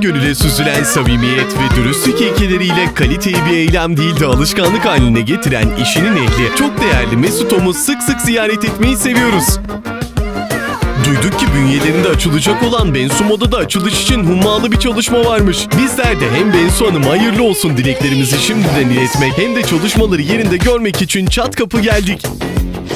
gönülden gönüle süzülen samimiyet ve dürüstlük ilkeleriyle kaliteyi bir eylem değil de alışkanlık haline getiren işinin ehli çok değerli Mesut'umu sık sık ziyaret etmeyi seviyoruz. Duyduk ki bünyelerinde açılacak olan Bensu Moda'da açılış için hummalı bir çalışma varmış. Bizler de hem Bensu Hanım hayırlı olsun dileklerimizi şimdiden iletmek hem de çalışmaları yerinde görmek için çat kapı geldik.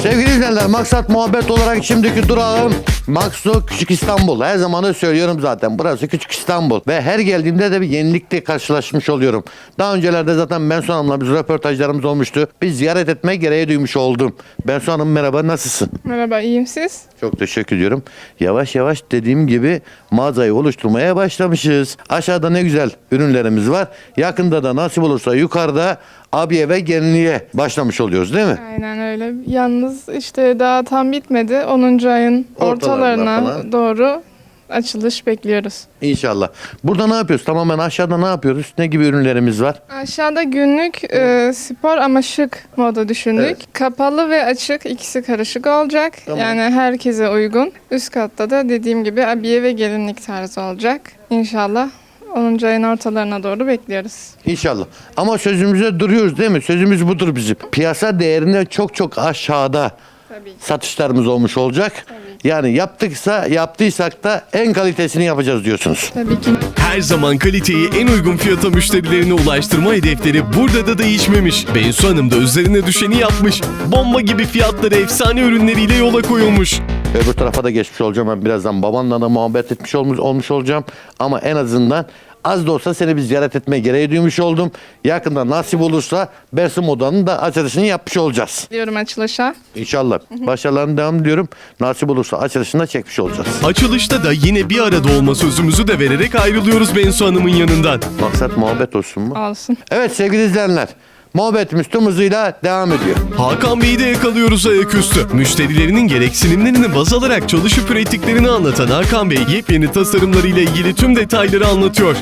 Sevgili izleyenler maksat muhabbet olarak şimdiki durağım Maksu Küçük İstanbul. Her zaman da söylüyorum zaten burası Küçük İstanbul. Ve her geldiğimde de bir yenilikle karşılaşmış oluyorum. Daha öncelerde zaten Bensu Hanım'la biz röportajlarımız olmuştu. Biz ziyaret etme gereği duymuş oldum. Bensu Hanım merhaba nasılsın? Merhaba, iyiyim siz? Çok teşekkür ediyorum. Yavaş yavaş dediğim gibi mağazayı oluşturmaya başlamışız. Aşağıda ne güzel ürünlerimiz var. Yakında da nasip olursa yukarıda abiye ve gelinliğe başlamış oluyoruz değil mi? Aynen öyle. Yalnız işte daha tam bitmedi. 10. ayın Ortalarına ortalarına falan. doğru açılış bekliyoruz. İnşallah. Burada ne yapıyoruz? Tamamen aşağıda ne yapıyoruz? Ne gibi ürünlerimiz var? Aşağıda günlük e, spor ama şık moda düşündük. Evet. Kapalı ve açık ikisi karışık olacak. Tamam. Yani herkese uygun. Üst katta da dediğim gibi abiye ve gelinlik tarzı olacak. İnşallah 10. ayın ortalarına doğru bekliyoruz. İnşallah. Ama sözümüze duruyoruz değil mi? Sözümüz budur bizim. Piyasa değerinde çok çok aşağıda Tabii ki. satışlarımız olmuş olacak. Yani yaptıksa yaptıysak da en kalitesini yapacağız diyorsunuz. Tabii ki. Her zaman kaliteyi en uygun fiyata müşterilerine ulaştırma hedefleri burada da değişmemiş. Bensu Hanım da üzerine düşeni yapmış. Bomba gibi fiyatları efsane ürünleriyle yola koyulmuş. Öbür tarafa da geçmiş olacağım ben birazdan. Babanla da muhabbet etmiş olmuş, olmuş olacağım. Ama en azından az da olsa seni bir ziyaret etmeye gereği duymuş oldum. Yakında nasip olursa Bersim Oda'nın da açılışını yapmış olacağız. Diyorum açılışa. İnşallah. Başarılarını devam diliyorum. Nasip olursa açılışını da çekmiş olacağız. Açılışta da yine bir arada olma sözümüzü de vererek ayrılıyoruz Bensu Hanım'ın yanından. Maksat muhabbet olsun mu? Olsun. Evet sevgili izleyenler. Muhabbetimiz tüm hızıyla devam ediyor. Hakan Bey'i de yakalıyoruz ayaküstü. Müşterilerinin gereksinimlerini baz alarak çalışıp ürettiklerini anlatan Hakan Bey yepyeni tasarımlarıyla ilgili tüm detayları anlatıyor.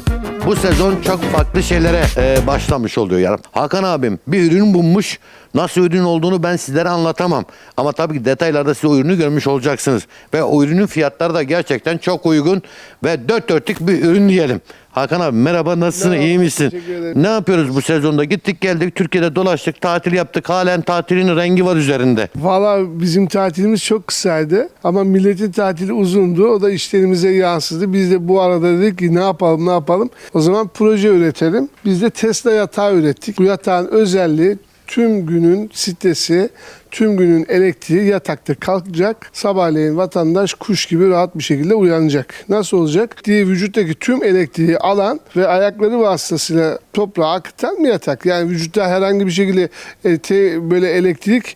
Bu sezon çok farklı şeylere e, başlamış oluyor yani. Hakan abim bir ürün bulmuş. Nasıl ürün olduğunu ben sizlere anlatamam. Ama tabii ki detaylarda siz o ürünü görmüş olacaksınız. Ve o ürünün fiyatları da gerçekten çok uygun ve dört dörtlük bir ürün diyelim. Hakan abi merhaba nasılsın Merhaba, iyi misin? Ne yapıyoruz bu sezonda? Gittik geldik Türkiye'de dolaştık tatil yaptık. Halen tatilin rengi var üzerinde. Valla bizim tatilimiz çok kısaydı ama milletin tatili uzundu. O da işlerimize yansıdı. Biz de bu arada dedik ki ne yapalım ne yapalım. O zaman proje üretelim. Biz de Tesla yatağı ürettik. Bu yatağın özelliği tüm günün sitesi, tüm günün elektriği yatakta kalkacak. Sabahleyin vatandaş kuş gibi rahat bir şekilde uyanacak. Nasıl olacak? Diye vücuttaki tüm elektriği alan ve ayakları vasıtasıyla toprağa akıtan bir yatak. Yani vücutta herhangi bir şekilde e, böyle elektrik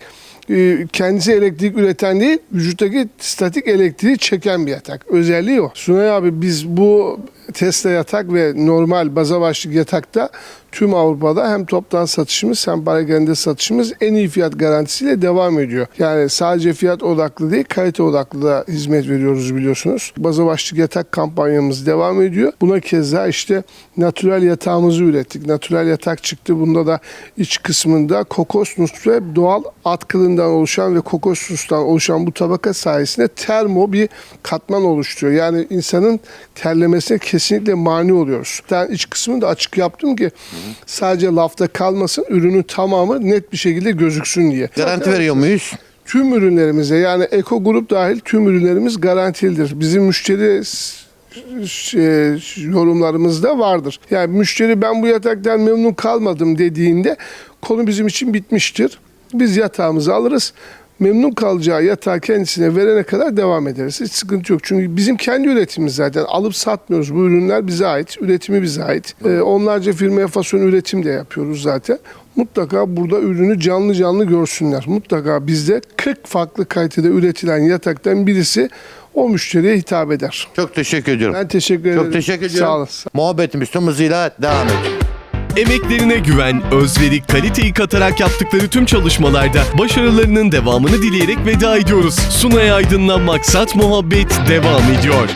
e, kendisi elektrik üreten değil, vücuttaki statik elektriği çeken bir yatak. Özelliği o. Sunay abi biz bu Tesla yatak ve normal baza başlık yatakta tüm Avrupa'da hem toptan satışımız hem parakende satışımız en iyi fiyat garantisiyle devam ediyor. Yani sadece fiyat odaklı değil, kalite odaklı da hizmet veriyoruz biliyorsunuz. Baza başlık yatak kampanyamız devam ediyor. Buna keza işte natürel yatağımızı ürettik. Natürel yatak çıktı. Bunda da iç kısmında kokosnus ve doğal at kılından oluşan ve kokosnustan oluşan bu tabaka sayesinde termo bir katman oluşturuyor. Yani insanın terlemesine kesinlikle mani oluyoruz. Ben iç kısmını da açık yaptım ki sadece lafta kalmasın, ürünün tamamı net bir şekilde gözüksün diye. Garanti veriyor muyuz? Tüm ürünlerimize yani Eko Grup dahil tüm ürünlerimiz garantilidir. Bizim müşteri şey, yorumlarımızda vardır. Yani müşteri ben bu yataktan memnun kalmadım dediğinde konu bizim için bitmiştir. Biz yatağımızı alırız. Memnun kalacağı yatağı kendisine verene kadar devam ederiz. Hiç sıkıntı yok. Çünkü bizim kendi üretimimiz zaten. Alıp satmıyoruz. Bu ürünler bize ait. Üretimi bize ait. Ee, onlarca firmaya fason üretim de yapıyoruz zaten. Mutlaka burada ürünü canlı canlı görsünler. Mutlaka bizde 40 farklı kalitede üretilen yataktan birisi o müşteriye hitap eder. Çok teşekkür ediyorum. Ben teşekkür ederim. Çok teşekkür ediyorum. Sağ olasın. Muhabbetimiz tüm hızıyla devam ediyor. Emeklerine güven, özveri, kaliteyi katarak yaptıkları tüm çalışmalarda başarılarının devamını dileyerek veda ediyoruz. Sunay Aydın'la Maksat Muhabbet devam ediyor.